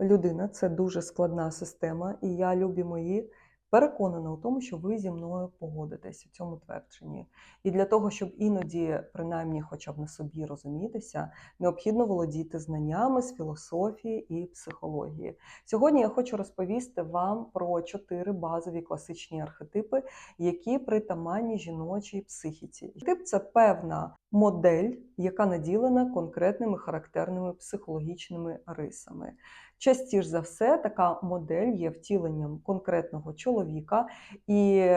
Людина це дуже складна система, і я, любі мої, переконана у тому, що ви зі мною погодитесь у цьому твердженні. І для того, щоб іноді, принаймні, хоча б на собі розумітися, необхідно володіти знаннями з філософії і психології. Сьогодні я хочу розповісти вам про чотири базові класичні архетипи, які притаманні жіночій психіці. Тип це певна модель, яка наділена конкретними характерними психологічними рисами. Частіше за все, така модель є втіленням конкретного чоловіка, і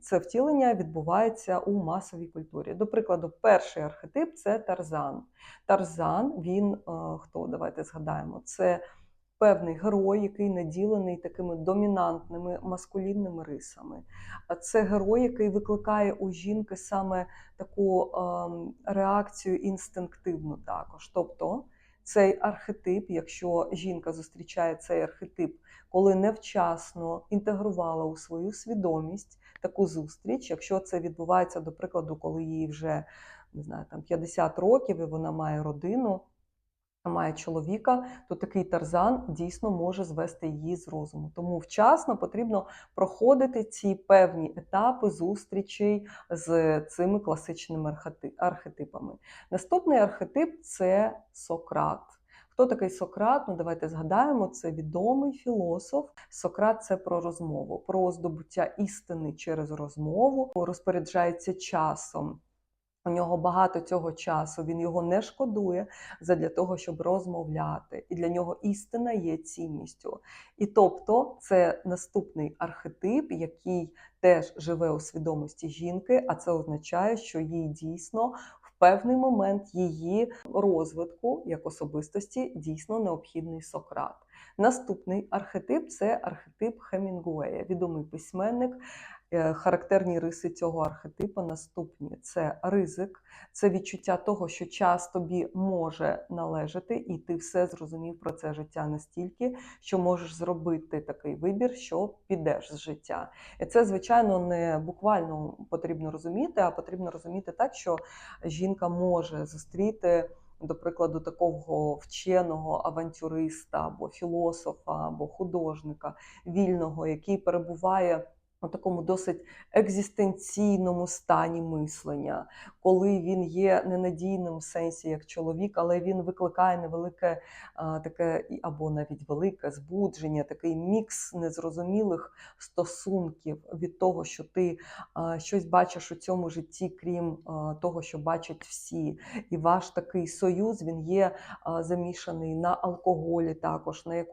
це втілення відбувається у масовій культурі. До прикладу, перший архетип це Тарзан. Тарзан, він е, хто? Давайте згадаємо, це певний герой, який наділений такими домінантними маскулінними рисами. Це герой, який викликає у жінки саме таку ем, реакцію інстинктивну також. Тобто цей архетип, якщо жінка зустрічає цей архетип, коли невчасно інтегрувала у свою свідомість таку зустріч, якщо це відбувається, до прикладу, коли їй вже не знаю, там 50 років і вона має родину. Має чоловіка, то такий тарзан дійсно може звести її з розуму. Тому вчасно потрібно проходити ці певні етапи зустрічей з цими класичними архетипами. Наступний архетип це Сократ. Хто такий Сократ? Ну, давайте згадаємо, це відомий філософ. Сократ це про розмову, про здобуття істини через розмову, розпоряджається часом. У нього багато цього часу, він його не шкодує для того, щоб розмовляти. І для нього істина є цінністю. І тобто це наступний архетип, який теж живе у свідомості жінки, а це означає, що їй дійсно в певний момент її розвитку як особистості дійсно необхідний Сократ. Наступний архетип це архетип Хемінгуея, відомий письменник. Е, характерні риси цього архетипу наступні: це ризик, це відчуття того, що час тобі може належати, і ти все зрозумів про це життя настільки, що можеш зробити такий вибір, що підеш з життя. І це, звичайно, не буквально потрібно розуміти, а потрібно розуміти так, що жінка може зустріти до прикладу, такого вченого авантюриста або філософа, або художника вільного, який перебуває у такому досить екзистенційному стані мислення, коли він є ненадійним в сенсі як чоловік, але він викликає невелике таке або навіть велике збудження, такий мікс незрозумілих стосунків від того, що ти щось бачиш у цьому житті, крім того, що бачать всі. І ваш такий союз він є замішаний на алкоголі, також на якому